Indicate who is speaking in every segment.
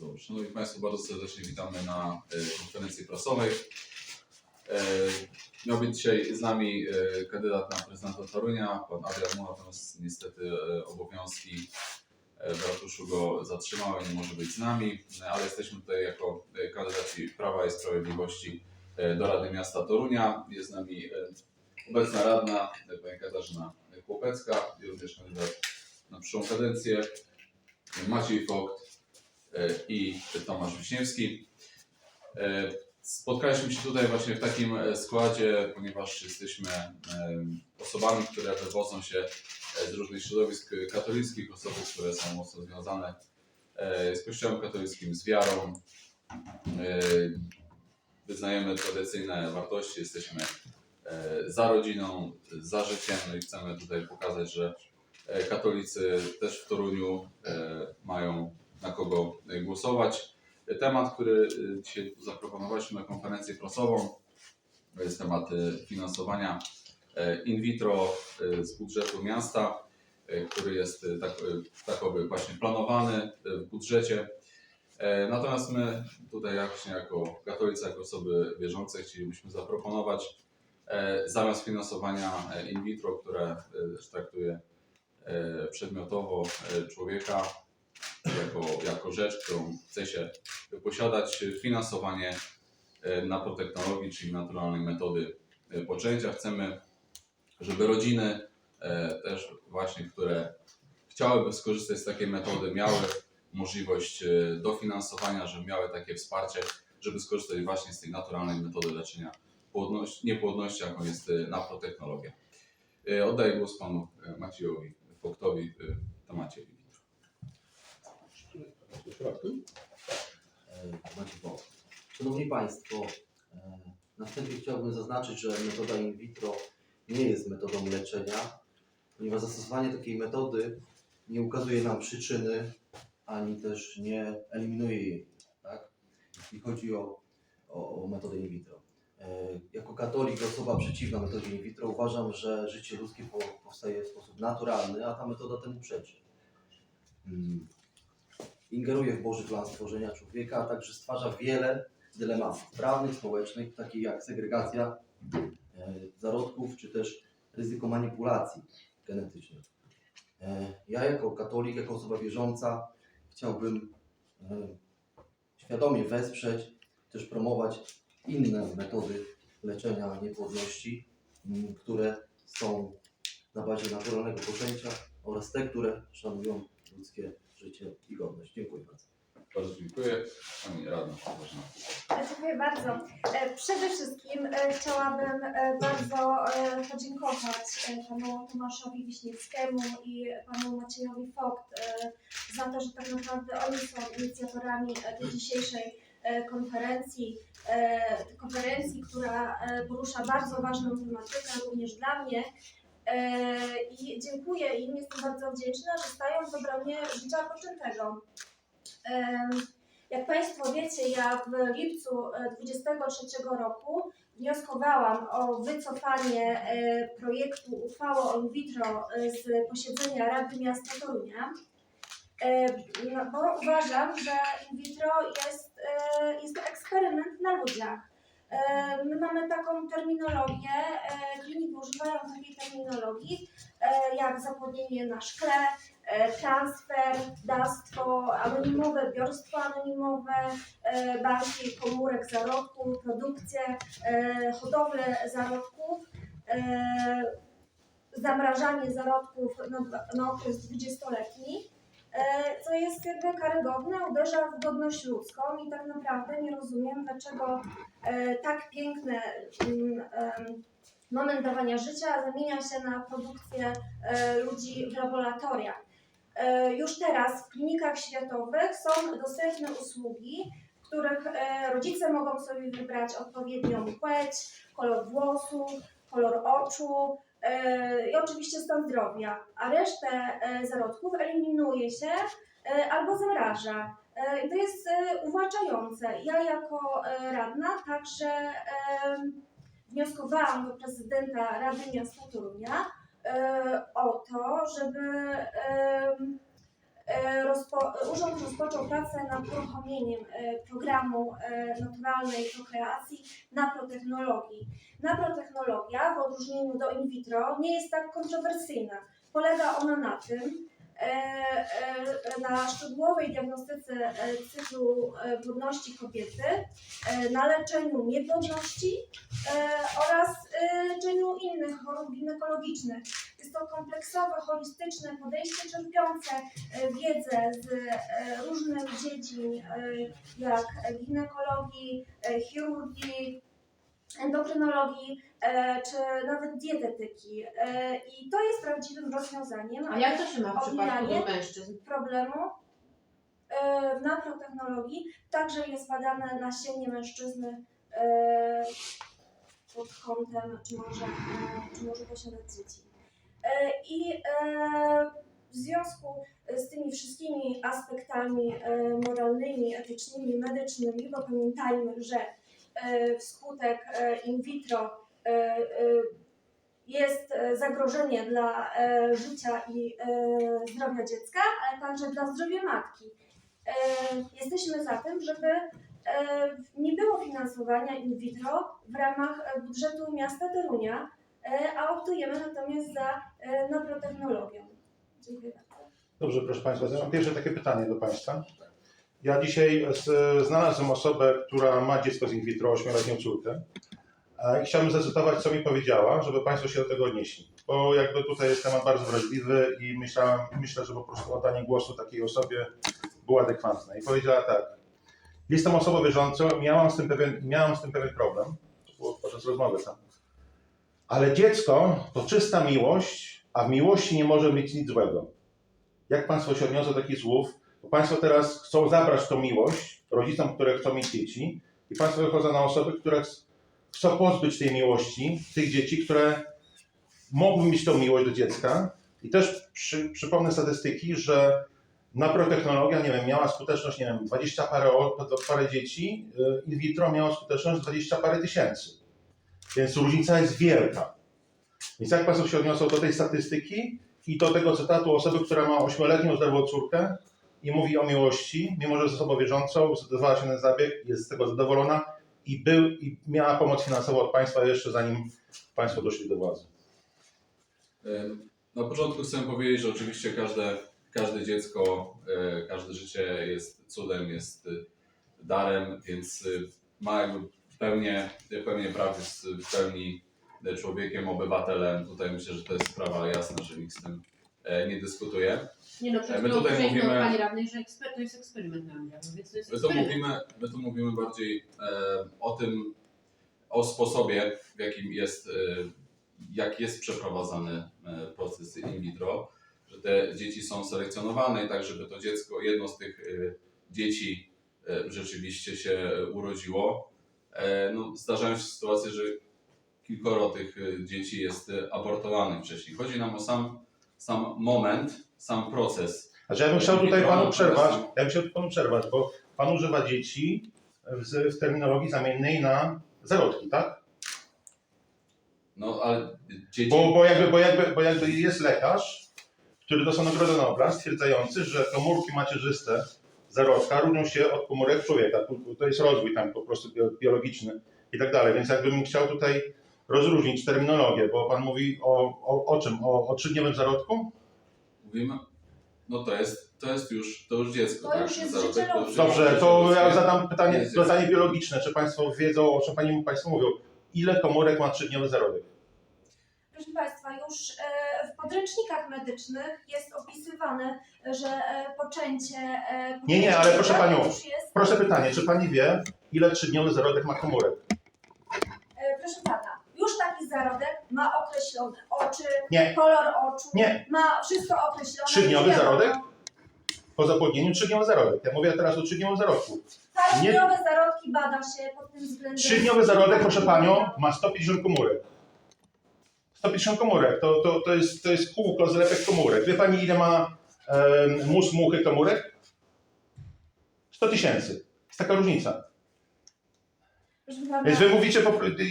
Speaker 1: Dobrze. Szanowni Państwo, bardzo serdecznie witamy na e, konferencji prasowej. E, Miał być dzisiaj z nami e, kandydat na prezydenta Torunia, pan Adrian Muła, natomiast niestety obowiązki w ratuszu go zatrzymały, nie może być z nami, ale jesteśmy tutaj jako kandydaci Prawa i Sprawiedliwości do Rady Miasta Torunia. Jest z nami obecna radna, pani Katarzyna Kłopecka i również kandydat na przyszłą kadencję, Maciej Vogt, i Tomasz Wiśniewski. E, Spotkaliśmy się tutaj właśnie w takim e, składzie, ponieważ jesteśmy e, osobami, które wywodzą się z różnych środowisk katolickich, osoby, które są mocno związane z Kościołem katolickim, z wiarą. Wyznajemy tradycyjne wartości, jesteśmy za rodziną, za życiem no i chcemy tutaj pokazać, że katolicy też w Toruniu mają na kogo e, głosować. Temat, który e, dzisiaj zaproponowaliśmy na konferencję prasową, to jest temat e, finansowania e, in vitro e, z budżetu miasta, e, który jest e, tak, e, takowy właśnie planowany e, w budżecie. E, Natomiast my tutaj właśnie jako katolicy, jako osoby wierzące chcielibyśmy zaproponować e, zamiast finansowania e, in vitro, które e, traktuje e, przedmiotowo e, człowieka jako, jako rzecz, którą chce się posiadać, finansowanie e, naprotechnologii, czyli naturalnej metody e, poczęcia. Chcemy, żeby rodziny też właśnie, które chciałyby skorzystać z takiej metody, miały możliwość dofinansowania, żeby miały takie wsparcie, żeby skorzystać właśnie z tej naturalnej metody leczenia płodności, niepłodności, jaką jest naprotechnologia. Oddaję głos panu Maciejowi Foktowi, e, temacie.
Speaker 2: Maciej Boch. Szanowni Państwo, e, na wstępie chciałbym zaznaczyć, że metoda in vitro nie jest metodą leczenia, ponieważ zastosowanie takiej metody nie ukazuje nam przyczyny, ani też nie eliminuje jej, tak? jeśli chodzi o, o, o metodę in vitro. E, Jako katolik, osoba przeciwna metodzie in vitro, uważam, że życie ludzkie po- powstaje w sposób naturalny, a ta metoda temu przeczy. Ingeruje w Boży plan stworzenia człowieka, a także stwarza wiele dylematów prawnych, społecznych, takich jak segregacja e, zarodków, czy też ryzyko manipulacji genetycznych. E, ja jako katolik, jako osoba wierząca chciałbym e, świadomie wesprzeć, też promować inne metody leczenia niepłodności, które są na bazie naturalnego poczęcia oraz te, które szanują ludzkie życie i godność. Dziękuję bardzo.
Speaker 1: Bardzo dziękuję. Pani radna, Katarzyna.
Speaker 3: Dziękuję bardzo. E, Przede wszystkim e, chciałabym e, bardzo e, podziękować e, panu Tomaszowi Wiśniewskiemu i panu Maciejowi Vogt e, za to, że tak naprawdę oni są inicjatorami e, tej dzisiejszej e, konferencji, e, konferencji, która e, porusza bardzo ważną tematykę również dla mnie. E, I dziękuję im, jestem bardzo wdzięczna, że stają w obronie życia poczętego. Jak Państwo wiecie, ja w lipcu e, 23 roku wnioskowałam o wycofanie e, projektu uchwały o in vitro e, z posiedzenia Rady Miasta Torunia, e, no, bo uważam, że in vitro jest, e, jest to eksperyment na ludziach. E, My mamy taką terminologię, e, kliniki używają takiej terminologii e, jak zapłodnienie na szkle, transfer, dawstwo anonimowe, biorstwo anonimowe, banki komórek zarodków, produkcję, hodowlę zarodków, zamrażanie zarodków na, okres 20-letni, e, co jest jakby karygodne, uderza w godność ludzką i tak naprawdę nie rozumiem, dlaczego e, tak piękny mm, moment dawania życia zamienia się na produkcję e, ludzi w laboratoriach. E, Już teraz w klinikach światowych są dostępne usługi, w których e, rodzice mogą sobie wybrać odpowiednią płeć, kolor włosów, kolor oczu e, i oczywiście stan zdrowia, a resztę e, zarodków eliminuje się e, albo zamraża. E, to jest e, uwłaczające. Ja jako e, radna także wnioskowałam do prezydenta Rady Miasta Torunia e, o to, żeby e, rozpo, urząd rozpoczął pracę nad uruchomieniem e, programu e, naturalnej prokreacji naprotechnologii. Naprotechnologia, w odróżnieniu do in vitro, nie jest tak kontrowersyjna. Polega ona na tym, e, e, na szczegółowej diagnostyce e, cyklu e, płodności kobiety, e, na leczeniu niepłodności e, oraz e, leczeniu innych chorób ginekologicznych. Jest to kompleksowe, holistyczne podejście czerpiące e, wiedzę z e, różnych dziedzin, e, jak ginekologii, e, chirurgii, endokrynologii, e, czy nawet dietetyki. E, I to jest prawdziwym rozwiązaniem.
Speaker 4: A jak to się ma w przypadku mężczyzn?
Speaker 3: problemu e, w naprotechnologii także jest badane nasienie mężczyzny e, pod kątem, czy może, e, czy może posiadać dzieci. E, I e, w związku z tymi wszystkimi aspektami e, moralnymi, etycznymi, medycznymi, bo pamiętajmy, że e, wskutek e, in vitro e, e, jest e, zagrożenie dla e, życia i e, zdrowia dziecka, ale także dla zdrowia matki. E, jesteśmy za tym, żeby e, nie było finansowania in vitro w ramach e, budżetu miasta Torunia, e, a optujemy natomiast za e, naprotechnologią. Dziękuję bardzo.
Speaker 5: Dobrze, proszę Państwa, mam pierwsze takie pytanie do Państwa. Ja dzisiaj znalazłem osobę, która ma dziecko z in vitro, 8-letnią córkę. E, I chciałbym zacytować, co mi powiedziała, żeby Państwo się do tego odnieśli. Bo jakby tutaj jest temat bardzo wrażliwy i myślałem, myślę, że po prostu oddanie głosu takiej osobie było adekwatne. I powiedziała tak. Jestem osobą wierzącą, miałam z tym pewien, miałam z tym pewien problem. To było podczas rozmowy tam. Ale dziecko to czysta miłość, a w miłości nie może być nic złego. Jak Państwo się odniosą do takich słów? Bo Państwo teraz chcą zabrać tą miłość rodzicom, które chcą mieć dzieci i Państwo wychodzą na osoby, które chcą pozbyć tej miłości tych dzieci, które mogły mieć tą miłość do dziecka. I też przy, przypomnę statystyki, że naprotechnologia, nie wiem, miała skuteczność, nie wiem, 20 parę, parę dzieci, y, in vitro miała skuteczność 20 parę tysięcy. Więc różnica jest wielka. Więc jak Państwo się odniosą do tej statystyki i do tego cytatu osoby, która ma 8-letnią zdrową córkę i mówi o miłości, mimo że jest osobą wierzącą, zdecydowała się na zabieg, jest z tego zadowolona i, był, i miała pomoc finansową od państwa jeszcze zanim państwo doszli do władzy.
Speaker 1: Na początku chcę powiedzieć, że oczywiście każde, każde dziecko, e, każde życie jest cudem, jest y, darem, więc y, ma jakby pełnię, pełnię praw, jest w pełni e, człowiekiem, obywatelem. Tutaj myślę, że to jest sprawa jasna, że nikt z tym e, nie dyskutuje.
Speaker 4: Nie no, przecież
Speaker 1: My tutaj mówimy-
Speaker 4: od Pani Radnej, że eksper- to jest eksperyment na mnie, więc to jest
Speaker 1: My tu
Speaker 4: eksperyment.
Speaker 1: mówimy, my tu mówimy bardziej e, o tym, o sposobie, w jakim jest, e, jak jest przeprowadzany e, proces in vitro, że te dzieci są selekcjonowane i tak, żeby to dziecko, jedno z tych e, dzieci e, rzeczywiście się urodziło. E, no, zdarzają się sytuacje, że kilkoro tych e, dzieci jest e, abortowanych wcześniej. Chodzi nam o sam, sam moment, sam proces.
Speaker 5: Znaczy ja bym chciał tutaj panu przerwać, ja bym chciał panu przerwać, bo pan używa dzieci w, w terminologii zamiennej na zarodki, tak?
Speaker 1: No ale dzieci.
Speaker 5: Bo, bo, jakby, bo, jakby, bo jakby jest lekarz, który dostał Nagrodę Nobla, stwierdzający, że komórki macierzyste zarodka różnią się od komórek człowieka. To jest rozwój tam po prostu bio- biologiczny i tak dalej. Więc jakbym chciał tutaj rozróżnić terminologię, bo pan mówi o, o, o czym? O, o trzydniowym zarodku?
Speaker 1: Mówimy, no to jest, to jest już, to już dziecko.
Speaker 3: To
Speaker 1: tak?
Speaker 3: już jest
Speaker 1: Zarodek
Speaker 3: życie
Speaker 1: to już
Speaker 3: ludzkie.
Speaker 1: jest
Speaker 5: Dobrze, to ja zadam pytanie,
Speaker 1: Jest
Speaker 5: pytanie biologiczne. Czy państwo wiedzą, o czym pani, państwo mówią? Ile komórek ma trzydniowy zarodek?
Speaker 3: Proszę Państwa, już e, w podręcznikach medycznych jest opisywane, że e, poczęcie. e,
Speaker 5: Nie, nie, ale proszę panią,
Speaker 3: już jest,
Speaker 5: Proszę pytanie, czy pani wie, ile trzydniowy zarodek ma komórek?
Speaker 3: e, proszę Pana, zarodek ma określone oczy,
Speaker 5: Nie.
Speaker 3: kolor oczu,
Speaker 5: Nie.
Speaker 3: ma wszystko określone.
Speaker 5: Trzydniowy
Speaker 3: wiadomo.
Speaker 5: zarodek? Po zapłodnieniu trzydniowy zarodek. Ja mówię teraz o trzydniowym zarodku.
Speaker 3: Trzydniowe zarodki bada się pod tym względem.
Speaker 5: Trzydniowy zarodek, proszę panią, ma 150 komórek. 150 komórek, to, to, to, jest, to jest kółko, zlepek komórek. Wie pani, ile ma e, mus muchy komórek? 100 tysięcy. Jest taka różnica. Więc wy mówicie,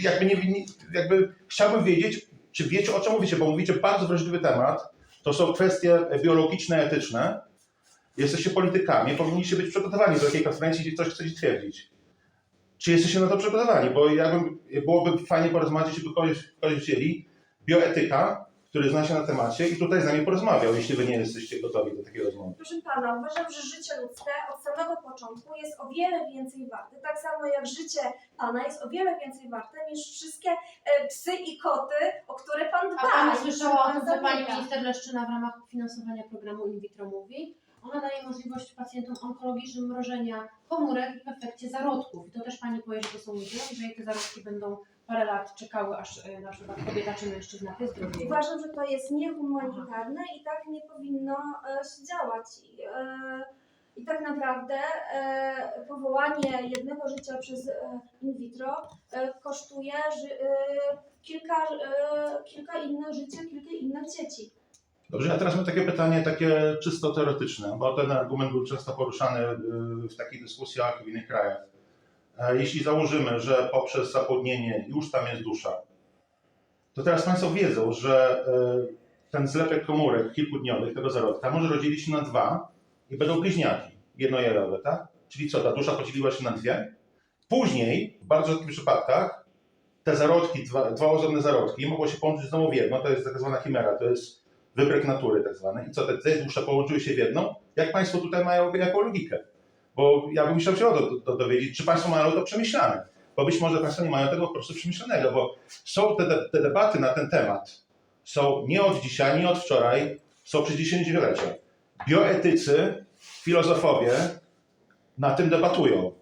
Speaker 5: jakby, nie, jakby chciałbym wiedzieć, czy wiecie o czym mówicie, bo mówicie bardzo wrażliwy temat. To są kwestie biologiczne, etyczne. Jesteście politykami, powinniście być przygotowani do takiej konferencji, gdzie coś chcecie twierdzić. Czy jesteście na to przygotowani? Bo ja bym, byłoby fajnie porozmawiać, żeby kogoś, kogoś wzięli, bioetyka, który zna się na temacie i tutaj z nami porozmawiał, jeśli wy nie jesteście gotowi do takiej rozmowy.
Speaker 3: Proszę pana, uważam, że życie ludzkie od samego początku jest o wiele więcej warte. Tak samo jak życie pana jest o wiele więcej warte niż wszystkie e, psy i koty, o które pan dba.
Speaker 4: A Pani
Speaker 3: i
Speaker 4: słyszała o
Speaker 3: które
Speaker 4: tym,
Speaker 3: pan
Speaker 4: co Pani
Speaker 3: zabiega.
Speaker 4: Minister Leszczyna w ramach finansowania programu in vitro mówi? Ona daje możliwość pacjentom onkologicznym mrożenia komórek w efekcie zarodków. I to też Pani powie, że to są ludzie, jeżeli te zarodki będą parę lat czekały, aż e, na przykład kobieta czy mężczyzna wyzdrowieje.
Speaker 3: Uważam, że to jest niehumanitarne i tak nie powinno e, się działać. I, e, I tak naprawdę powołanie jednego życia przez in vitro kosztuje kilka, kilka innych życia, kilka innych dzieci.
Speaker 5: Dobrze, a teraz mam takie pytanie, takie czysto teoretyczne, bo ten argument był często poruszany y, w takich dyskusjach w innych krajach. E, Jeśli założymy, że poprzez zapłodnienie już tam jest dusza, to teraz Państwo wiedzą, że y, ten zlepek komórek kilkudniowych tego zarodka może rozdzielić się na dwa i będą bliźniaki jednojarowe, tak? Czyli co, ta dusza podzieliła się na dwie? Później, w bardzo rzadkich przypadkach, te zarodki, dwa, dwa osobne zarodki mogą się połączyć znowu w jedno, to jest tak zwana chimera, to jest wybryk natury tak zwany. I co, te dwie dusze połączyły się w jedną? Jak Państwo tutaj mają jaką logikę? Bo ja bym chciał się o to, to dowiedzieć, czy Państwo mają to przemyślane. Bo być może Państwo nie mają tego po prostu przemyślanego, bo są te, te, te debaty na ten temat. Są nie od dzisiaj, nie od wczoraj, są przez dziesięciolecia. Bioetycy, filozofowie na tym debatują.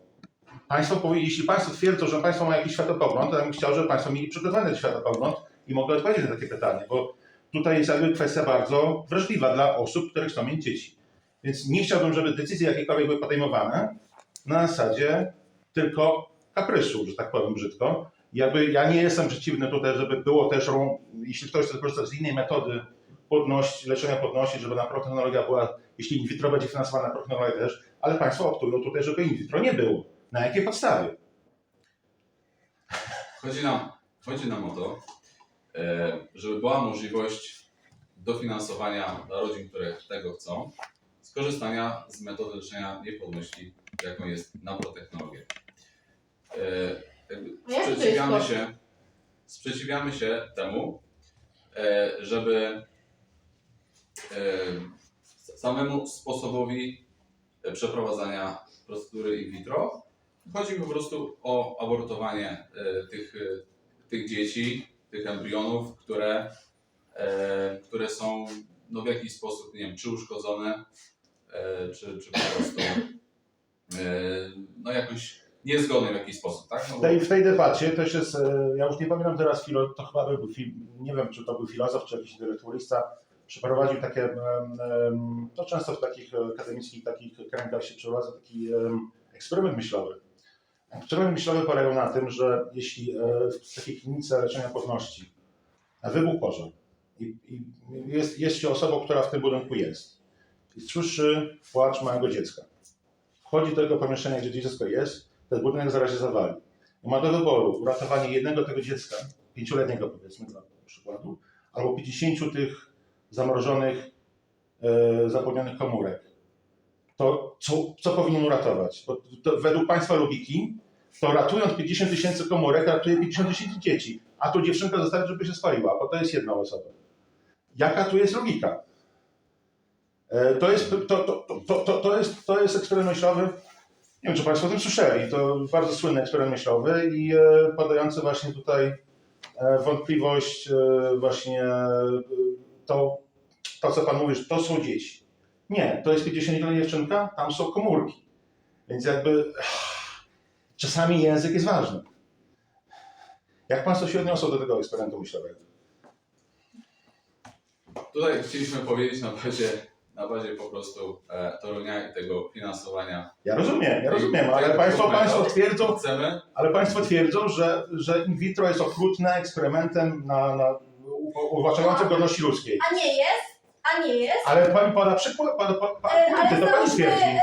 Speaker 5: Państwo, jeśli Państwo twierdzą, że Państwo mają jakiś światopogląd, to ja bym chciał, żeby Państwo mieli przygotowany światopogląd i mogli odpowiedzieć na takie pytanie, bo tutaj jest jakby kwestia bardzo wrażliwa dla osób, które chcą mieć dzieci. Więc nie chciałbym, żeby decyzje jakiekolwiek były podejmowane na zasadzie tylko kaprysu, że tak powiem brzydko. Jakby ja nie jestem przeciwny tutaj, żeby było też, jeśli ktoś chce korzystać z innej metody płodności, leczenia płodności, żeby na protechnologia była, jeśli in vitro będzie finansowana protechnologia też, ale Państwo optują tutaj, żeby in vitro nie było. Na jakiej podstawie?
Speaker 1: Chodzi nam, chodzi nam o to, żeby była możliwość dofinansowania dla rodzin, które tego chcą, skorzystania z metody leczenia niepłodności, jaką jest naprotechnologia. E,
Speaker 4: jest
Speaker 1: Sprzeciwiamy się, sprzeciwiamy się temu, e, żeby e, samemu sposobowi e, przeprowadzania procedury in vitro chodzi po prostu o abortowanie e, tych, e, tych dzieci, tych embrionów, które, e, które są no, w jakiś sposób, nie wiem, czy uszkodzone, e, czy, czy po prostu e, no, jakoś niezgodne w jakiś sposób, tak? No,
Speaker 5: W tej, w tej debacie też jest, ja już nie pamiętam teraz, to chyba był, nie wiem czy to był filozof, czy jakiś intelektualista, przeprowadził takie, to często w takich akademickich takich kręgach się przeprowadza taki eksperyment myślowy. Eksperyment myślowy polegał na tym, że jeśli e, w takiej klinice leczenia płodności wybuchł pożar i, i jest, jest się osobą, która w tym budynku jest i słyszy płacz małego dziecka. Wchodzi do tego pomieszczenia, gdzie dziecko jest, ten budynek zaraz się zawali. I ma do wyboru uratowanie jednego tego dziecka, pięcioletniego powiedzmy dla przykładu, albo 50 tych zamrożonych, e, zapomnianych komórek. To co, co powinien uratować? Bo to, według Państwa logiki, to ratując 50 tysięcy komórek, ratuje 50 tysięcy dzieci, a tu dziewczynka zostawi, żeby się spaliła, bo to jest jedna osoba. Jaka tu jest logika? E, To jest, to, to, to, to, to jest, to jest eksperyment myślowy, nie wiem, czy Państwo o tym słyszeli. To bardzo słynny eksperyment myślowy i e, podający właśnie tutaj e, wątpliwość e, właśnie e, to, to, co Pan mówi, że to są dzieci. Nie, to jest 50-letnia dziewczynka, tam są komórki. Więc jakby czasami język jest ważny. Jak Państwo się odniosą do tego eksperymentu myślowego?
Speaker 1: Tutaj chcieliśmy powiedzieć na bazie, na bazie po prostu e, Torunia i tego finansowania.
Speaker 5: Ja rozumiem, ja rozumiem, ale Państwo, państwo twierdzą,
Speaker 1: Chcemy,
Speaker 5: Ale Państwo twierdzą, że, że in vitro jest okrutne eksperymentem na, na uwłaczającym godności ludzkiej.
Speaker 3: A nie jest, a nie jest.
Speaker 5: Ale Pani poda przykład, poda, poda,
Speaker 3: E,
Speaker 5: poda,
Speaker 3: ale
Speaker 5: to Pani
Speaker 3: załóżmy,
Speaker 5: twierdzi.
Speaker 3: e,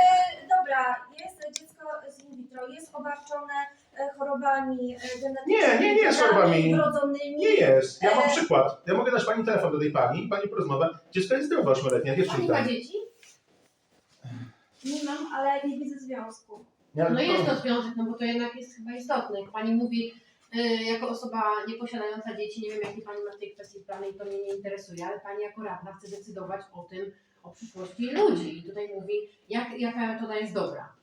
Speaker 3: dobra, jest dziecko z in vitro, jest obarczone e, chorobami e, genetycznymi.
Speaker 5: Nie, nie, nie jest chorobami.
Speaker 3: Wrodzonymi.
Speaker 5: Nie jest. Ja mam
Speaker 3: e,
Speaker 5: przykład. Ja mogę dać Pani telefon do tej Pani i Pani porozmawia. Dziecko jest zdrowe, ośmioletnia
Speaker 4: Pani
Speaker 5: dziewczynka.
Speaker 4: ma dzieci?
Speaker 3: Nie mam, ale nie widzę związku.
Speaker 5: Nie,
Speaker 4: No jest to związek, no bo to jednak jest chyba istotne. Jak Pani mówi, jako osoba nieposiadająca dzieci, nie wiem jaki Pani ma w tej kwestii plany i to mnie nie interesuje, ale Pani jako radna chce decydować o tym, o przyszłości ludzi. I tutaj mówi, jak, jaka metoda jest dobra.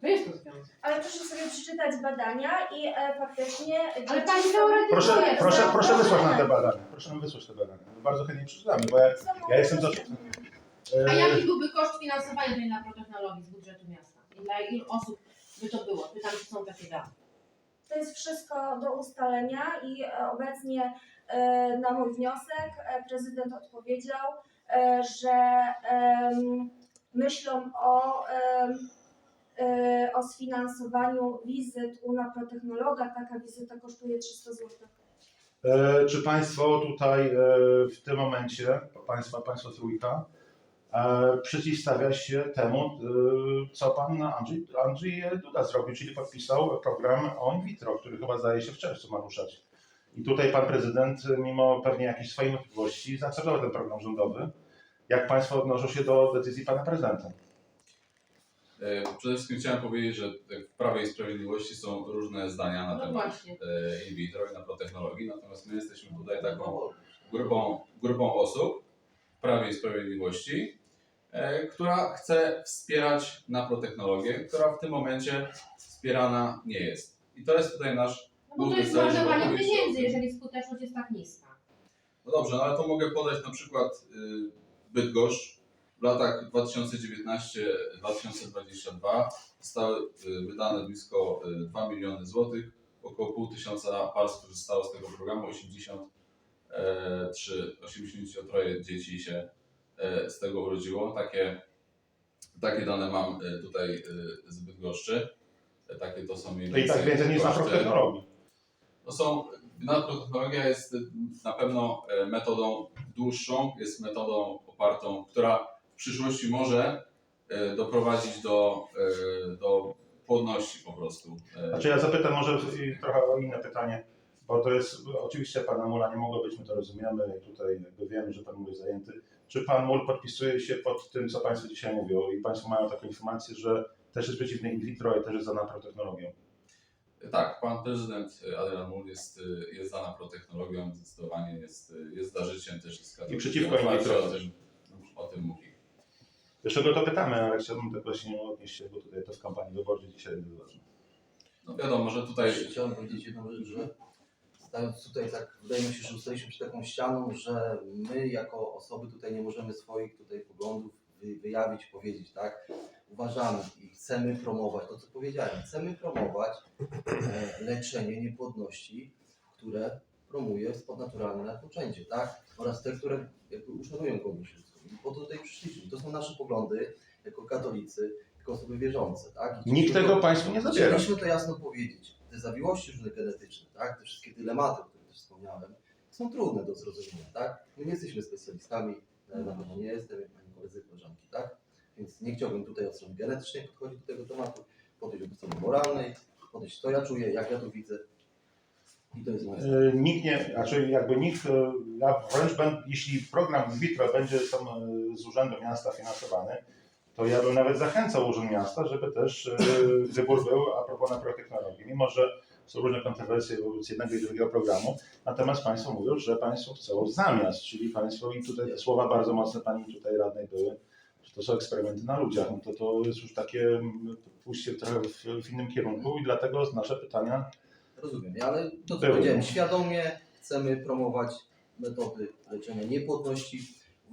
Speaker 4: To jest to związek.
Speaker 3: Ale proszę sobie przeczytać badania i e, faktycznie.
Speaker 4: Ale
Speaker 3: dzieci
Speaker 4: Pani
Speaker 3: są-
Speaker 4: teoretycznie
Speaker 5: Proszę,
Speaker 4: jest.
Speaker 5: proszę,
Speaker 3: no,
Speaker 5: proszę
Speaker 3: proszę.
Speaker 5: wysłać nam te badania. Proszę nam wysłać te badania. Bardzo chętnie przeczytamy, bo ja,
Speaker 3: są
Speaker 5: ja jestem za...
Speaker 4: A
Speaker 5: E,
Speaker 4: jaki byłby koszt finansowania tej naprotechnologii z budżetu miasta? I dla ilu osób by to było? Pytam, czy są takie dane.
Speaker 3: To jest wszystko do ustalenia i e, obecnie e, na mój wniosek e, prezydent odpowiedział, że myślą o, o sfinansowaniu wizyt u naprotechnologa. Taka wizyta kosztuje 300 zł.
Speaker 5: Czy Państwo tutaj w tym momencie, Państwa, Państwo trójka, przeciwstawia się temu, e, co Pan Andrzej, Andrzej Duda zrobił, czyli podpisał program o in vitro, który chyba zdaje się w czerwcu ma ruszać. I tutaj Pan Prezydent, mimo pewnie jakichś swoich wątpliwości, zaakceptował ten program rządowy. Jak Państwo odnoszą się do decyzji Pana Prezydenta?
Speaker 1: E, Przede wszystkim chciałem powiedzieć, że w Prawie i Sprawiedliwości są różne zdania na
Speaker 4: No
Speaker 1: temat
Speaker 4: właśnie.
Speaker 1: e, in vitro i naprotechnologii, natomiast my jesteśmy tutaj taką grupą, grupą osób w Prawie i Sprawiedliwości, e, która chce wspierać naprotechnologię, która w tym momencie wspierana nie jest. I to jest tutaj nasz.
Speaker 4: No bo to jest marnowanie pieniędzy, jeżeli skuteczność jest tak niska.
Speaker 1: No dobrze, no ale to mogę podać na przykład y, Bydgoszcz. W latach 2019-2022 zostały y, wydane blisko y, 2 miliony złotych. Około pół tysiąca par skorzystało z tego programu. 83, 83 dzieci się e, z tego urodziło. Takie, takie dane mam e, tutaj e, z Bydgoszczy. E, Takie to są mniej
Speaker 5: To i tak więcej niż na
Speaker 1: koszty.
Speaker 5: technologii.
Speaker 1: To są, nanotechnologia jest na pewno e, metodą dłuższą, jest metodą opartą, która w przyszłości może e, doprowadzić do, e, do płodności po prostu. E,
Speaker 5: Znaczy ja zapytam może trochę o inne pytanie, bo to jest, oczywiście Pana Mula nie mogło być, my to rozumiemy i tutaj jakby wiemy, że Pan Mul jest zajęty. Czy Pan Mul podpisuje się pod tym, co Państwo dzisiaj mówią i Państwo mają taką informację, że też jest przeciwny in vitro i też jest za naprotechnologią?
Speaker 1: Tak, pan prezydent Adrian Mul jest, jest za naprotechnologią, zdecydowanie jest, jest za życiem, też jest katolikiem.
Speaker 5: przeciwko in vitro
Speaker 1: o tym, o tym mówi.
Speaker 5: Jeszcze go to pytamy, ale chciałbym tak właśnie odnieść się, bo tutaj to w kampanii wyborczej dzisiaj jest ważne.
Speaker 1: No wiadomo, że tutaj
Speaker 2: Chciałem powiedzieć jedną rzecz, że stając tutaj tak, wydaje mi się, że ustaliśmy przed taką ścianą, że my jako osoby tutaj nie możemy swoich tutaj poglądów wy, wyjawić, powiedzieć, tak? Uważamy i chcemy promować to, co powiedziałem. Chcemy promować e, leczenie niepłodności, które promuje naturalne poczęcie, tak? Oraz te, które jakby uszanują ludzką. I po to tutaj przyszliśmy. To są nasze poglądy jako katolicy, jako osoby wierzące, tak? I
Speaker 5: Nikt tego Państwu nie zabiera.
Speaker 2: Chcieliśmy to jasno powiedzieć. Te zawiłości różne genetyczne, tak? te wszystkie dylematy, o których wspomniałem, są trudne do zrozumienia. Tak? My nie jesteśmy specjalistami, ja na pewno nie jestem, jak pani koledzy koleżanki, tak? Więc nie chciałbym tutaj od strony genetycznej podchodzić do tego tematu, podejść od strony moralnej, podejść co ja czuję, jak ja to widzę. I to jest moje.
Speaker 5: E, Nikt nie, znaczy jakby nikt, e, ja wręcz będę, jeśli program in vitro będzie tam e, z Urzędu Miasta finansowany, to ja bym nawet zachęcał Urząd Miasta, żeby też e, wybór był a propos naprotechnologii. Mimo, że są różne kontrowersje wobec jednego i drugiego programu, natomiast Państwo mówią, że Państwo chcą zamiast, czyli Państwo i tutaj te słowa bardzo mocne Pani tutaj radnej były, że to są eksperymenty na ludziach, no to to jest już takie mm, pójście trochę w, w innym kierunku i dlatego nasze pytania
Speaker 2: Rozumiem, ale to co powiedziałem, świadomie chcemy promować metody leczenia niepłodności.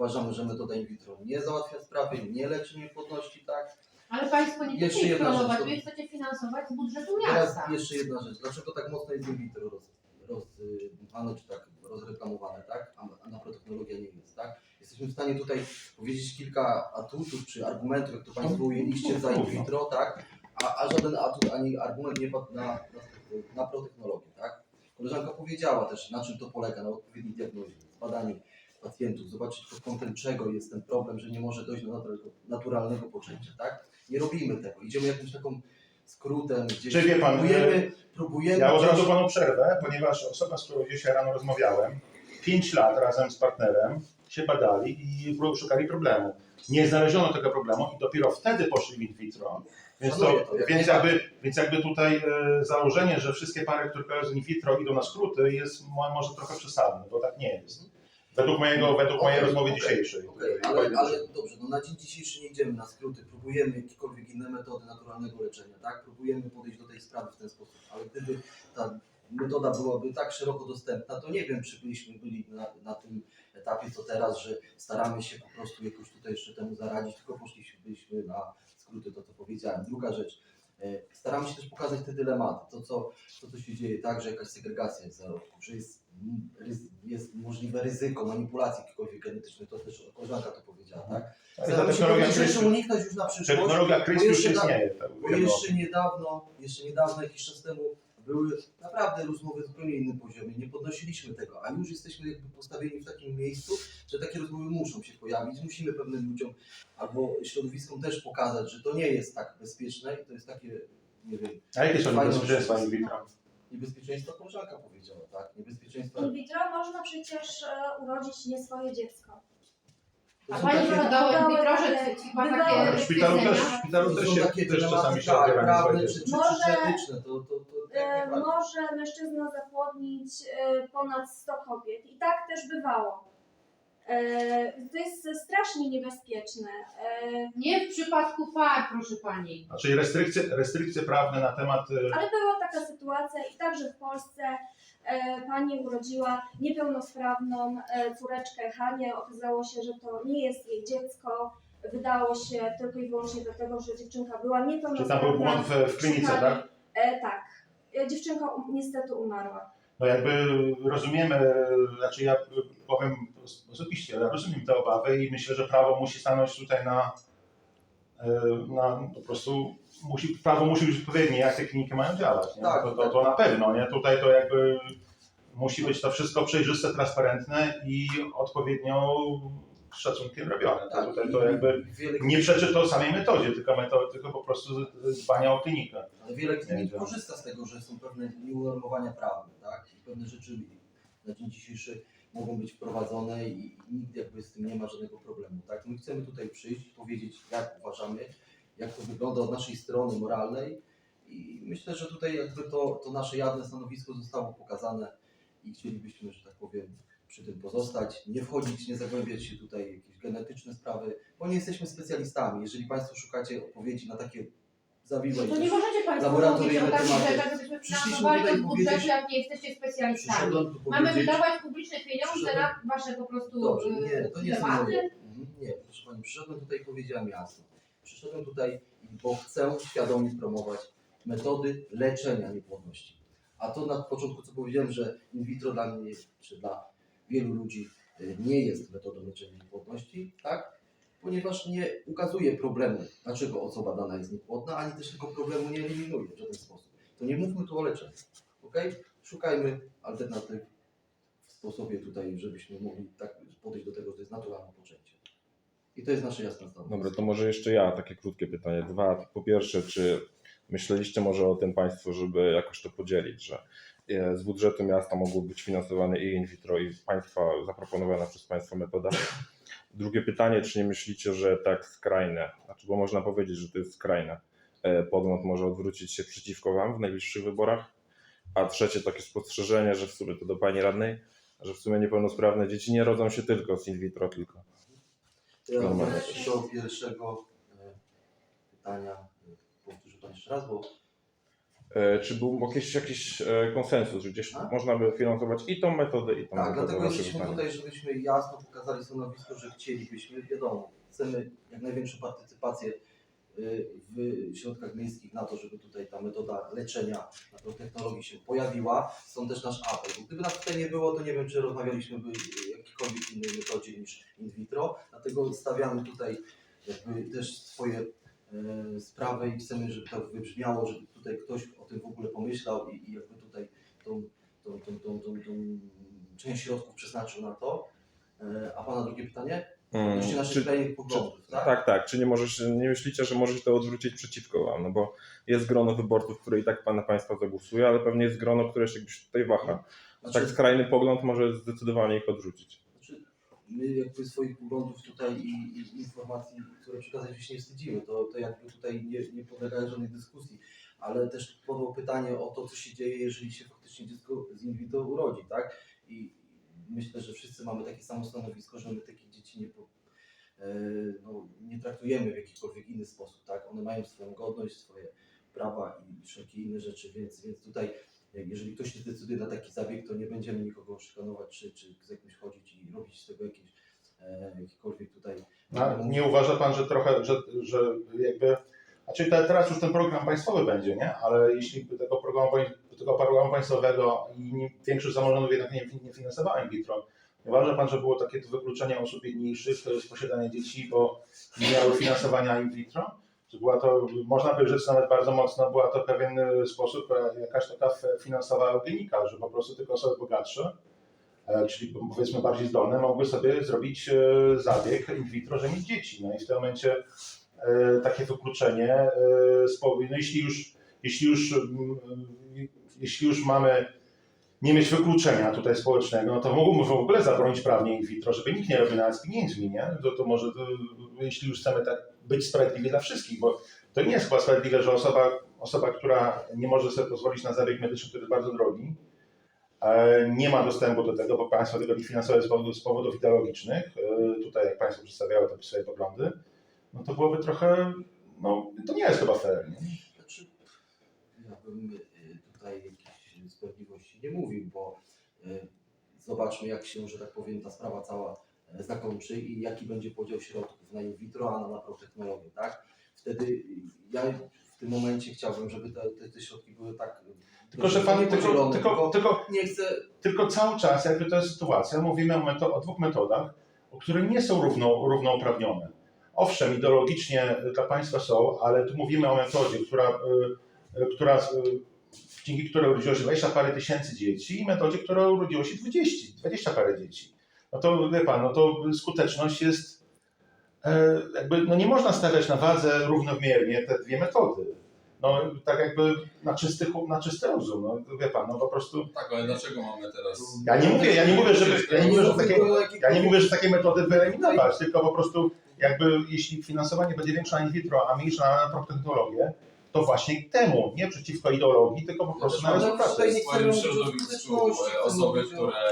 Speaker 2: Uważamy, że metoda in vitro nie załatwia sprawy, nie leczy niepłodności, tak?
Speaker 4: Ale Państwo nie
Speaker 2: Jeszcze
Speaker 4: chcecie
Speaker 2: jedna rzecz, to-
Speaker 4: Wy chcecie finansować z budżetu
Speaker 2: Teraz
Speaker 4: miasta.
Speaker 2: jeszcze jedna rzecz. Dlaczego tak mocno jest in vitro roz, rozdmuchane, czy tak rozreklamowane, tak? A, a naprotechnologia nie jest, tak? Jesteśmy w stanie tutaj powiedzieć kilka atutów, czy argumentów, jak to Państwo ujęliście za in vitro, tak? A, a żaden atut ani argument nie padł na, na, na protechnologię, tak? Koleżanka powiedziała też, na czym to polega, na odpowiedniej diagnozie, badaniu pacjentów, zobaczyć pod kątem czego jest ten problem, że nie może dojść do naturalnego, poczęcia, tak? Nie robimy tego. Idziemy jakimś taką skrótem, gdzieś
Speaker 5: Czy wie pan,
Speaker 2: próbujemy, próbujemy
Speaker 5: Ja od razu panu przerwę, ponieważ osoba, z którą dzisiaj rano rozmawiałem, 5 lat razem z partnerem się badali i szukali problemu. Nie znaleziono tego problemu i dopiero wtedy poszli w in vitro. Więc, to,
Speaker 2: to, jak
Speaker 5: więc, jakby, więc jakby tutaj e, założenie, że wszystkie pary, które kojarzą z in vitro idą na skróty jest mo- może trochę przesadne, bo tak nie jest. Według, mojego, według mojej rozmowy dzisiejszej.
Speaker 2: Okej, ale, ale dobrze, no na dzień dzisiejszy nie idziemy na skróty, próbujemy jakiekolwiek inne metody naturalnego leczenia, tak? Próbujemy podejść do tej sprawy w ten sposób, ale gdyby ta metoda byłaby tak szeroko dostępna, to nie wiem, czy byliśmy byli na, na tym etapie co teraz, że staramy się po prostu jakoś tutaj jeszcze temu zaradzić, tylko poszliśmy na skróty, to co powiedziałem. Druga rzecz, e, staramy się też pokazać te dylematy, to co, to, co się dzieje, tak, że jakaś segregacja jest zarodków, że jest, jest możliwe ryzyko manipulacji jakiejkolwiek genetycznej, to też koleżanka to powiedziała, tak?
Speaker 5: Ale ta
Speaker 2: Staramy się
Speaker 5: technologia
Speaker 2: rzeczy uniknąć już na przyszłość.
Speaker 5: technologia
Speaker 2: bo
Speaker 5: CRISPR już
Speaker 2: jeszcze da-
Speaker 5: istnieje. Tak,
Speaker 2: bo jeszcze niedawno, jeszcze niedawno, jakiś czas temu były naprawdę rozmowy zupełnie innym poziomie, nie podnosiliśmy tego, a już jesteśmy jakby postawieni w takim miejscu, że takie rozmowy muszą się pojawić, musimy pewnym ludziom albo środowiskom też pokazać, że to nie jest tak bezpieczne i to jest takie, nie wiem,
Speaker 5: A jakie są
Speaker 2: fajne
Speaker 5: niebezpieczeństwa in vitro?
Speaker 2: Niebezpieczeństwo koleżanka powiedziała, tak? Niebezpieczeństwo.
Speaker 3: In vitro można przecież e, urodzić nie swoje dziecko.
Speaker 2: To
Speaker 4: A
Speaker 2: są
Speaker 4: pani
Speaker 2: takie-
Speaker 4: witrze,
Speaker 3: takie-
Speaker 4: czy ma
Speaker 3: bywały-
Speaker 4: takie
Speaker 5: w szpitalu też, w
Speaker 4: stwierdzenia?
Speaker 5: szpitalu też, się,
Speaker 2: takie
Speaker 5: też czasami się
Speaker 2: tak,
Speaker 5: opiera na
Speaker 2: prawne
Speaker 5: swoje
Speaker 2: czy, czy, czy,
Speaker 3: Może-
Speaker 2: czy etyczne, to, to, to
Speaker 3: E, może mężczyzna zapłodnić e, ponad 100 kobiet. I tak też bywało. E, to jest strasznie niebezpieczne. E,
Speaker 4: Nie w przypadku par, proszę pani.
Speaker 5: Znaczy restrykcje, restrykcje prawne na temat e,
Speaker 3: ale była taka sytuacja i także w Polsce e, pani urodziła niepełnosprawną e, córeczkę Hanię. Okazało się, że to nie jest jej dziecko. Wydało się tylko i wyłącznie dlatego, że dziewczynka była
Speaker 5: Czy tam
Speaker 3: niepełnosprawna.
Speaker 5: był błąd w, w klinice,
Speaker 3: Szukali-
Speaker 5: tak?
Speaker 3: E, tak. E, dziewczynka um, niestety umarła.
Speaker 5: No jakby rozumiemy, znaczy ja powiem osobiście, ja rozumiem te obawy i myślę, że prawo musi stanąć tutaj na, e, na po prostu musi, prawo musi być odpowiednie, jak te kliniki mają działać. Nie?
Speaker 2: Tak,
Speaker 5: to, to, to na pewno, nie? Tutaj to jakby musi być to wszystko przejrzyste, transparentne i odpowiednio szacunkiem robione. To
Speaker 2: Tak,
Speaker 5: tutaj to jakby nie przeczy to samej metodzie, tylko, metody, tylko po prostu dbania o klinikę.
Speaker 2: Ale wiele klinik korzysta z tego, że są pewne nieunormowania prawne, tak? I pewne rzeczy na dzień dzisiejszy mogą być wprowadzone i nikt jakby z tym nie ma żadnego problemu, tak? My chcemy tutaj przyjść powiedzieć, jak uważamy, jak to wygląda od naszej strony moralnej i myślę, że tutaj jakby to, to nasze jawne stanowisko zostało pokazane i chcielibyśmy, że tak powiem, przy tym pozostać, nie wchodzić, nie zagłębiać się tutaj w jakieś genetyczne sprawy, bo nie jesteśmy specjalistami. Jeżeli Państwo szukacie odpowiedzi na takie zawiłe i
Speaker 4: To
Speaker 2: też
Speaker 4: nie możecie Państwo mówić
Speaker 2: laboratoryjne
Speaker 4: o takich
Speaker 2: tematy.
Speaker 4: rzeczach,
Speaker 2: Przyszliśmy
Speaker 4: finansowali
Speaker 2: tutaj
Speaker 4: to z budżetu,
Speaker 2: powiedzieć-
Speaker 4: jak nie jesteście specjalistami.
Speaker 2: Przyszedłem tu
Speaker 4: Mamy
Speaker 2: powiedzieć...
Speaker 4: wydawać publiczne pieniądze na wasze po prostu
Speaker 2: Dobrze,
Speaker 4: y,
Speaker 2: nie, to nie są
Speaker 4: tematy.
Speaker 2: moje. Mhm, Nie, proszę Pani, przyszedłem tutaj i powiedziałem jasno. Przyszedłem tutaj, bo chcę świadomie promować metody leczenia niepłodności. A to na początku, co powiedziałem, że in vitro dla mnie, czy dla wielu ludzi y, nie jest metodą leczenia niepłodności, tak? Ponieważ nie ukazuje problemu, dlaczego osoba dana jest niepłodna, ani też tego problemu nie eliminuje w żaden sposób. To nie mówmy tu o leczeniu, ok? Szukajmy alternatyw w sposobie tutaj, żebyśmy mogli tak podejść do tego, że to jest naturalne poczęcie. I to jest nasze jasne stanowisko.
Speaker 6: Dobra, to może jeszcze ja takie krótkie pytanie. Dwa, po pierwsze, czy myśleliście może o tym Państwo, żeby jakoś to podzielić, że e, z budżetu miasta mogło być finansowane i in vitro, i państwa, zaproponowana przez Państwa metoda? Drugie pytanie, czy nie myślicie, że tak skrajne, znaczy, bo można powiedzieć, że to jest skrajne, podmiot może odwrócić się przeciwko Wam w najbliższych wyborach? A trzecie takie spostrzeżenie, że w sumie to do Pani Radnej, że w sumie niepełnosprawne dzieci nie rodzą się tylko z in vitro, tylko.
Speaker 2: Ja
Speaker 6: Normalnie.
Speaker 2: do pierwszego e, pytania e, powtórzę Pan jeszcze raz, bo
Speaker 6: E, Czy był jakiś, jakiś e, konsensus, że gdzieś
Speaker 2: A?
Speaker 6: można by finansować i tą metodę, i tą
Speaker 2: tak,
Speaker 6: metodę?
Speaker 2: dlatego
Speaker 6: Wasze
Speaker 2: jesteśmy
Speaker 6: pytanie.
Speaker 2: tutaj, żebyśmy jasno pokazali stanowisko, że chcielibyśmy, wiadomo, chcemy jak największą partycypację w środkach miejskich na to, żeby tutaj ta metoda leczenia technologii się pojawiła. Stąd też nasz apel. Bo gdyby nas tutaj nie było, to nie wiem, czy rozmawialiśmy by o jakiejkolwiek innej metodzie niż in vitro. Dlatego stawiamy tutaj jakby też swoje e, sprawy i chcemy, żeby to wybrzmiało, żeby tutaj ktoś o tym w ogóle pomyślał i, i jakby tutaj tą, tą, tą, tą, tą, tą część środków przeznaczył na to. E, A Pana drugie pytanie?
Speaker 6: Mm,
Speaker 2: Odnośnie naszych
Speaker 6: czy,
Speaker 2: skrajnych poglądów, tak?
Speaker 6: tak, tak. Czy nie, możesz, nie myślicie, że możecie to odwrócić przeciwko Wam? No bo jest grono wyborców, które i tak Pana Państwa zagłosuje, ale pewnie jest grono, które się gdzieś tutaj waha.
Speaker 2: Znaczy,
Speaker 6: Tak skrajny pogląd może zdecydowanie ich odrzucić.
Speaker 2: znaczy, my jakby swoich poglądów tutaj i, i informacji, które przekazać się nie wstydzimy, to, to jakby tutaj nie, nie podlega żadnej dyskusji, ale też padło pytanie o to, co się dzieje, jeżeli się faktycznie dziecko z in vitro urodzi, tak? I myślę, że wszyscy mamy takie samo stanowisko, że my takich dzieci nie, e, no, nie traktujemy w jakikolwiek inny sposób, tak? One mają swoją godność, swoje prawa i wszelkie inne rzeczy, więc, więc tutaj jeżeli ktoś się zdecyduje na taki zabieg, to nie będziemy nikogo szykanować, czy, czy z jakimś chodzić i robić z tego jakieś, e, jakikolwiek tutaj...
Speaker 5: A nie uważa Pan, że trochę, że, że jakby. Znaczy te, teraz już ten program państwowy będzie, nie? Ale jeśli by tego programu, tego programu państwowego i większość samorządów jednak nie, nie finansowała in vitro, uważa Pan, że było takie wykluczenie osób biedniejszych z posiadania dzieci, bo nie miały finansowania in vitro? Że była to, można by rzec nawet bardzo mocno, była to pewien e, sposób, e, jakaś taka finansowa eugenika, że po prostu tylko osoby bogatsze e, czyli powiedzmy bardziej zdolne, mogły sobie zrobić zabieg in vitro, żeby mieć dzieci. No i w tym momencie takie wykluczenie no jeśli już, jeśli już, mm, jeśli już mamy nie mieć wykluczenia tutaj społecznego, no to mógłbym w ogóle zabronić prawnie in vitro, żeby nikt nie robił nawet z pieniędzmi, nie? To, to może, to, jeśli już chcemy tak być sprawiedliwi dla wszystkich, bo to nie jest chyba sprawiedliwe, że osoba, osoba, która nie może sobie pozwolić na zabieg medyczny, który jest bardzo drogi, e, nie ma dostępu do tego, bo państwo tego nie finansuje z powodów, z powodów ideologicznych. E, Tutaj, jak państwo przedstawiały te swoje poglądy, no to byłoby trochę, no to nie jest chyba fair. Nie?
Speaker 2: Znaczy, ja bym sprawiedliwości nie mówił, bo y, zobaczmy jak się, że tak powiem, ta sprawa cała e, zakończy i jaki będzie podział środków na in vitro, a na naprotechnologię, tak? Wtedy ja w tym momencie chciałbym, żeby te, te, te środki były tak y,
Speaker 5: Tylko, że pan,
Speaker 2: nie
Speaker 5: tylko, tylko, tylko,
Speaker 2: nie chcę
Speaker 5: tylko cały czas, jakby to jest sytuacja, mówimy o, meto- o dwóch metodach, o które nie są równo, równouprawnione. Owszem, ideologicznie dla państwa są, ale tu mówimy o metodzie, która, która dzięki której urodziło się 20 parę tysięcy dzieci i metodzie, która urodziło się 20, 20 parę dzieci. No to wie pan, no to skuteczność jest e, jakby, no nie można stawiać na wadze równomiernie te dwie metody. No tak jakby na czysty, na czysty rozum, no wie pan, no po prostu
Speaker 1: Tak, ale dlaczego mamy teraz...
Speaker 5: ja nie mówię, ja nie mówię, żeby, ja nie mówię, że takie,
Speaker 2: mówię o
Speaker 5: ja nie mówię, że takie metody wyeliminować, tylko po prostu jakby jeśli finansowanie będzie większe na in vitro, a mniejsze na protechnologię, to właśnie temu, nie przeciwko ideologii, tylko po prostu na
Speaker 2: Ale
Speaker 5: rezultaty.
Speaker 1: w swoim środowisku e, osoby, które,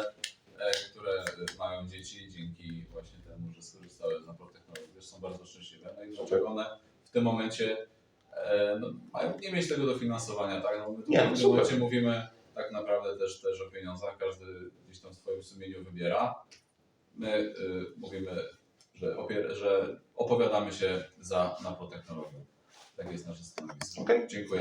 Speaker 1: e, które mają dzieci dzięki właśnie temu, że skorzystały z naprotechnologii, też są bardzo szczęśliwe. No i dlaczego one w tym momencie e, no, mają nie mieć tego dofinansowania, tak? No, my tu
Speaker 5: Nie, no
Speaker 1: w tym
Speaker 5: super.
Speaker 1: momencie mówimy tak naprawdę też, też o pieniądzach, każdy gdzieś tam w swoim sumieniu wybiera. My y, mówimy, że, opier- że opowiadamy się za naprotechnologią. Tak jest nasze stanowisko.
Speaker 5: Okej.
Speaker 1: Dziękuję.